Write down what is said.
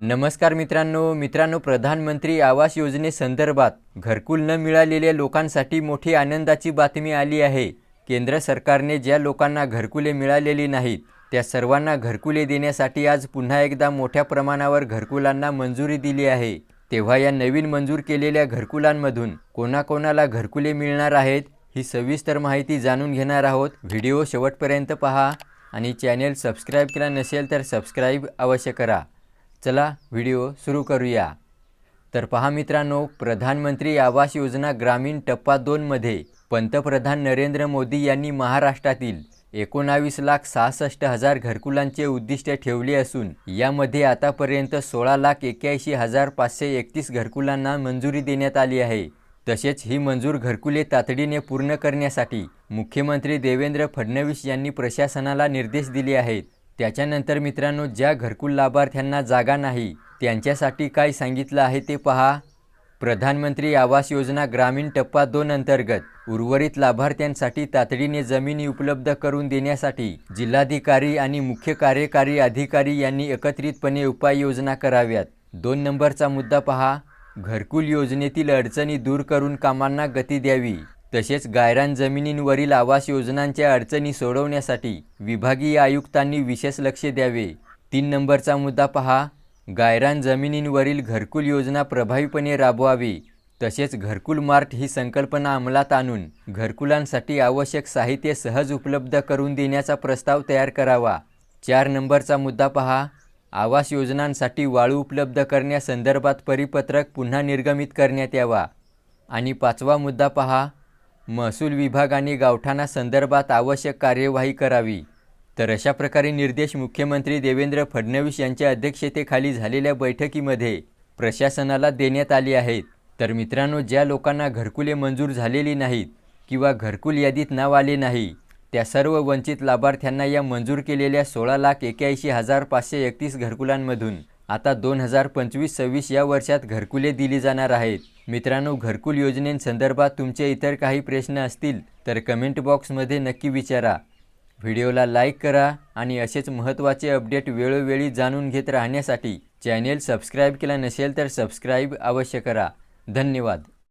नमस्कार मित्रांनो मित्रांनो प्रधानमंत्री आवास योजनेसंदर्भात घरकुल न मिळालेल्या लोकांसाठी मोठी आनंदाची बातमी आली आहे. केंद्र सरकारने ज्या लोकांना घरकुले मिळालेली नाहीत त्या सर्वांना घरकुले देण्यासाठी आज पुन्हा एकदा मोठ्या प्रमाणावर घरकुलांना मंजुरी दिली आहे. तेव्हा या नवीन मंजूर केलेल्या घरकुलांमधून कोणाकोणाला घरकुले मिळणार आहेत ही सविस्तर माहिती जाणून घेणार आहोत. व्हिडिओ शेवटपर्यंत पहा आणि चॅनेल सबस्क्राईब केला नसेल तर सबस्क्राईब अवश्य करा. चला व्हिडिओ सुरू करूया. तर पहा मित्रांनो प्रधानमंत्री आवास योजना ग्रामीण टप्पा दोनमध्ये पंतप्रधान नरेंद्र मोदी यांनी महाराष्ट्रातील एकोणावीस लाख सहासष्ट हजार घरकुलांचे उद्दिष्ट ठेवले असून यामध्ये आतापर्यंत सोळा लाख एक्याऐंशी हजार पाचशे एकतीस घरकुलांना मंजुरी देण्यात आली आहे. तसेच ही मंजूर घरकुले तातडीने पूर्ण करण्यासाठी मुख्यमंत्री देवेंद्र फडणवीस यांनी प्रशासनाला निर्देश दिले आहेत. त्याच्यानंतर मित्रांनो ज्या घरकुल लाभार्थ्यांना जागा नाही त्यांच्यासाठी काय सांगितलं आहे ते पहा. प्रधानमंत्री आवास योजना ग्रामीण टप्पा दोन अंतर्गत उर्वरित लाभार्थ्यांसाठी तातडीने जमिनी उपलब्ध करून देण्यासाठी जिल्हाधिकारी आणि मुख्य कार्यकारी अधिकारी यांनी एकत्रितपणे उपाययोजना कराव्यात. दोन नंबरचा मुद्दा पहा. घरकुल योजनेतील अडचणी दूर करून कामांना गती द्यावी. तसेच गायरान जमिनींवरील आवास योजनांच्या अडचणी सोडवण्यासाठी विभागीय आयुक्तांनी विशेष लक्ष द्यावे. तीन नंबरचा मुद्दा पहा. गायरान जमिनींवरील घरकुल योजना प्रभावीपणे राबवावी. तसेच घरकुल मार्ट ही संकल्पना अंमलात आणून घरकुलांसाठी आवश्यक साहित्य सहज उपलब्ध करून देण्याचा प्रस्ताव तयार करावा. चार नंबरचा मुद्दा पहा. आवास योजनांसाठी वाळू उपलब्ध करण्यासंदर्भात परिपत्रक पुन्हा निर्गमित करण्यात यावा. आणि पाचवा मुद्दा पहा. महसूल विभागाने गावठाणासंदर्भात आवश्यक कार्यवाही करावी. तर अशा प्रकारे निर्देश मुख्यमंत्री देवेंद्र फडणवीस यांच्या अध्यक्षतेखाली झालेल्या बैठकीमध्ये प्रशासनाला देण्यात आले आहेत. तर मित्रांनो ज्या लोकांना घरकुले मंजूर झालेली नाहीत किंवा घरकुल यादीत नाव आले नाही त्या सर्व वंचित लाभार्थ्यांना या मंजूर केलेल्या सोळा लाख एक्याऐंशी हजार पाचशे एकतीस घरकुलांमधून आता दोन हजार पंचवीस सव्वीस या वर्षात घरकुले दिली जाणार आहेत. मित्रांनो घरकुल योजनेसंदर्भात तुमचे इतर काही प्रश्न असतील तर कमेंट बॉक्समध्ये नक्की विचारा. व्हिडिओला लाईक करा आणि असेच महत्त्वाचे अपडेट वेळोवेळी जाणून घेत राहण्यासाठी चॅनेल सबस्क्राईब केला नसेल तर सबस्क्राईब अवश्य करा. धन्यवाद.